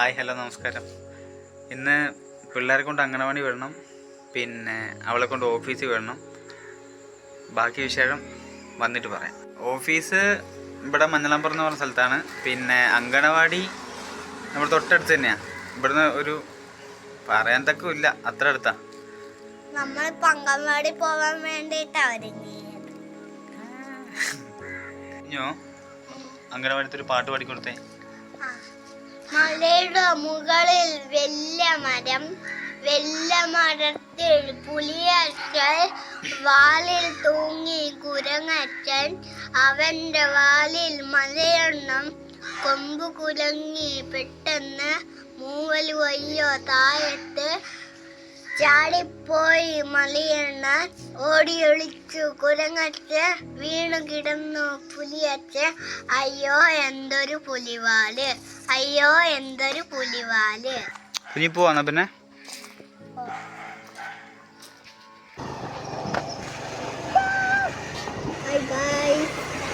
Hi hello നമസ്കാരം. ഇന്ന് പിള്ളേരെ കൊണ്ട് അംഗനവാടി വിടണം പിന്നെ അവളെ കൊണ്ട് ഓഫീസിൽ വിടണം. ബാക്കി വിശേഷം വന്നിട്ട് പറയാം. ഓഫീസ് ഇവിടെ മഞ്ഞളാമ്പുറം എന്ന് പറഞ്ഞ സ്ഥലത്താണ്. പിന്നെ അങ്കണവാടി നമ്മൾ തൊട്ടടുത്ത് തന്നെയാണ് ഇവിടുന്ന് ഒരു പറയാൻ തക്കും ഇല്ല അത്ര അടുത്താ. നമ്മളിപ്പോ അങ്കണവാടി പോവാൻ വേണ്ടിട്ടാ ഒരുങ്ങിയത് ഇഞ്ഞോ? അംഗനവാടിത്തെ ഒരു പാട്ട് പാടിക്കൊടുത്തേ. മലയുടെ മുകളിൽ വലിയ മരം വലിയ മരത്തിൽ പുലിയച്ചൻ വാലിൽ തൂങ്ങി കുരങ്ങച്ചൻ അവന്റെ വാലിൽ മലയെണ്ണം കൊമ്പു കുലങ്ങി പെട്ടെന്ന് മൂവൽ വയ്യോ താഴത്ത് ചാടിപ്പോയി മലയണ്ണൻ ഓടിയൊളിച്ചു. കുരങ്ങച്ച് വീണു കിടന്നു പുലിയച്ച് അയ്യോ എന്തൊരു പുലിവാൽ. അയ്യോ എന്തൊരു പുലിവാല് കുഞ്ഞി പോവാന്നാ പിന്നെ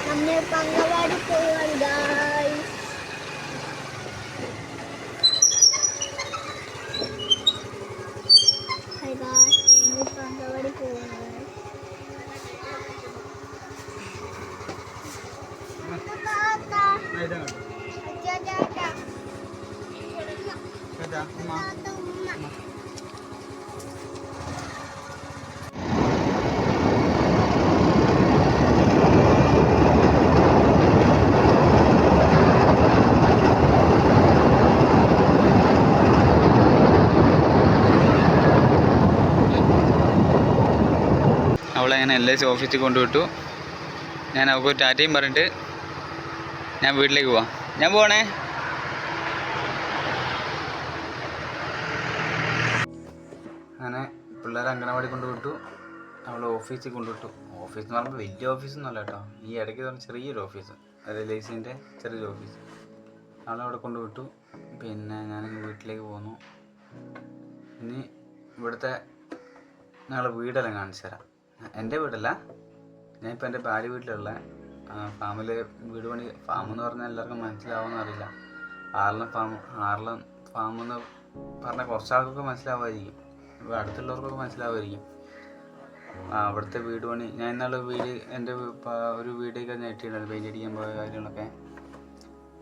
നമ്മൾ പങ്കവാടി പോവാൻ ഗായ്സ് Hi guys, നമ്മൾ പങ്കവാടി അങ്ങനെ എൽ എസ് ഓഫീസിൽ കൊണ്ടുവിട്ടു. ഞാൻ അവൾക്ക് ടാറ്റയും പറഞ്ഞിട്ട് ഞാൻ വീട്ടിലേക്ക് പോവാം. ഞാൻ പോവാണേ. അങ്ങനെ പിള്ളേരെ അംഗനവാടി കൊണ്ടുവിട്ടു അവൾ ഓഫീസിൽ കൊണ്ടുവിട്ടു ഓഫീസ് എന്ന് പറയുമ്പോൾ വലിയ ഓഫീസൊന്നുമല്ല കേട്ടോ. ഈ ഇടയ്ക്ക് പറഞ്ഞാൽ ചെറിയൊരു ഓഫീസ്. എൽ ഐ സിന്റെ ചെറിയൊരു ഓഫീസ്. അവളവിടെ കൊണ്ടുവിട്ടു പിന്നെ ഞാൻ വീട്ടിലേക്ക് പോന്നു. ഇനി ഇവിടുത്തെ ഞങ്ങളെ വീടെല്ലാം കാണിച്ചു തരാം. എന്റെ വീടല്ല. ഞാനിപ്പോൾ എന്റെ ഭാര്യ വീട്ടിലുള്ള ഫാമിൽ വീട് പണി ഫാം എന്ന് പറഞ്ഞാൽ എല്ലാവർക്കും മനസ്സിലാവുമെന്ന് അറിയില്ല. ആർലം ഫാം ആർലം ഫാം എന്ന് പറഞ്ഞാൽ കുറച്ചാൾക്കൊക്കെ മനസ്സിലാവുമായിരിക്കും. അടുത്തുള്ളവർക്കൊക്കെ മനസ്സിലാവുമായിരിക്കും. അവിടുത്തെ വീട് പണി. ഞാൻ ഇന്നാളെ വീട് എന്റെ ഒരു വീടൊക്കെ ഞെട്ടിയിട്ടുണ്ട് പെയിന്റ് അടിക്കാൻ പോയ കാര്യങ്ങളൊക്കെ.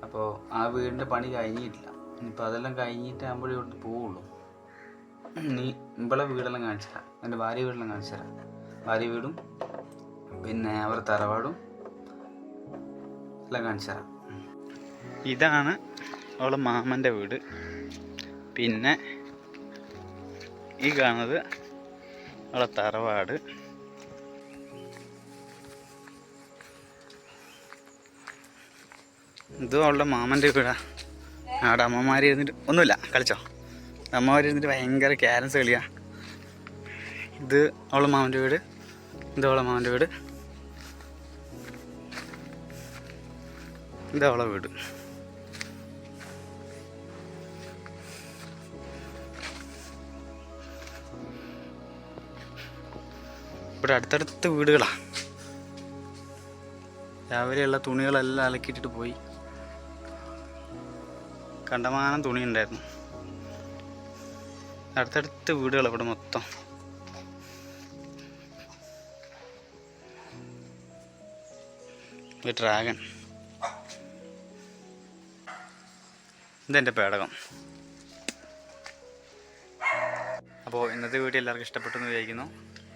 അപ്പോൾ ആ വീടിന്റെ പണി കഴിഞ്ഞിട്ടില്ല. ഇനിയിപ്പോൾ അതെല്ലാം കഴിഞ്ഞിട്ടാകുമ്പോഴേ ഇവിടുന്ന് പോവുള്ളൂ. നീ ഇമ്പളെ വീടെല്ലാം കാണിച്ചു തരാം എന്റെ ഭാര്യ വീടെല്ലാം കാണിച്ചു തരാം ഭാര്യ വീടും പിന്നെ അവർ തറവാടും എല്ലാം കാണിച്ചു തരാം ഇതാണ് അവളെ മാമന്റെ വീട്. പിന്നെ ഈ കാണുന്നത് നമ്മളെ തറവാട്. ഇതും അവളുടെ മാമന്റെ വീടാ. അവിടെ അമ്മമാർ ഇരുന്നിട്ട് ഒന്നുമില്ല കളിച്ചോ. അമ്മമാർ ഇരുന്നിട്ട് ഭയങ്കര ക്യാരംസ് കളിയാ. ഇത് അവളെ മാമന്റെ വീട് ഇത് അവളെ മാമന്റെ വീട് ഇത് അവളെ വീട്. ഇവിടെ അടുത്തടുത്ത് വീടുകളാണ് രാവിലെയുള്ള തുണികളെല്ലാം അലക്കിയിട്ടിട്ട് പോയി. കണ്ടമാനം തുണി ഉണ്ടായിരുന്നു അടുത്തടുത്ത് വീടുകൾ ഇവിടെ മൊത്തം. ഡ്രാഗൺ. ഇതെന്റെ പേടകം. അപ്പോൾ ഇന്നത്തെ വീഡിയോ എല്ലാവർക്കും ഇഷ്ടപ്പെട്ടു എന്ന് വിചാരിക്കുന്നു.